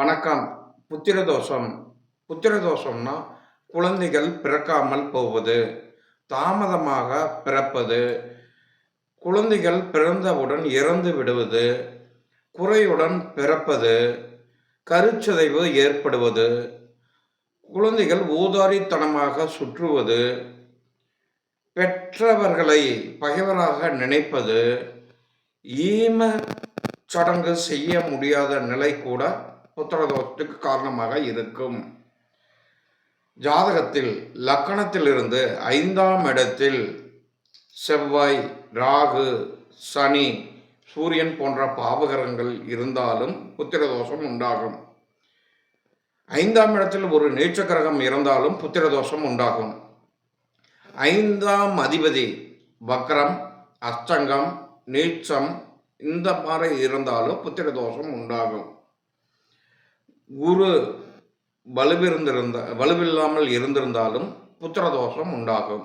வணக்கம். புத்திர தோஷம் புத்திர குழந்தைகள் பிறக்காமல் போவது தாமதமாக பிறப்பது குழந்தைகள் பிறந்தவுடன் இறந்து விடுவது குறையுடன் பிறப்பது கருச்சிதைவு ஏற்படுவது குழந்தைகள் ஊதாரித்தனமாக சுற்றுவது பெற்றவர்களை பகைவராக நினைப்பது ஈம சடங்கு செய்ய முடியாத நிலை கூட புத்திரதோஷத்துக்கு காரணமாக இருக்கும். ஜாதகத்தில் லக்கணத்திலிருந்து ஐந்தாம் இடத்தில் செவ்வாய் ராகு சனி சூரியன் போன்ற பாவகரங்கள் இருந்தாலும் புத்திரதோஷம் உண்டாகும். ஐந்தாம் இடத்தில் ஒரு நீச்ச கிரகம் இருந்தாலும் புத்திரதோஷம் உண்டாகும். ஐந்தாம் அதிபதி வக்ரம் அஷ்டங்கம் நீச்சம் இந்த மாதிரி இருந்தாலும் புத்திரதோஷம் உண்டாகும். குரு வலுவிருந்திருந்த வலுவில்லாமல் இருந்திருந்தாலும் புத்திரதோஷம் உண்டாகும்.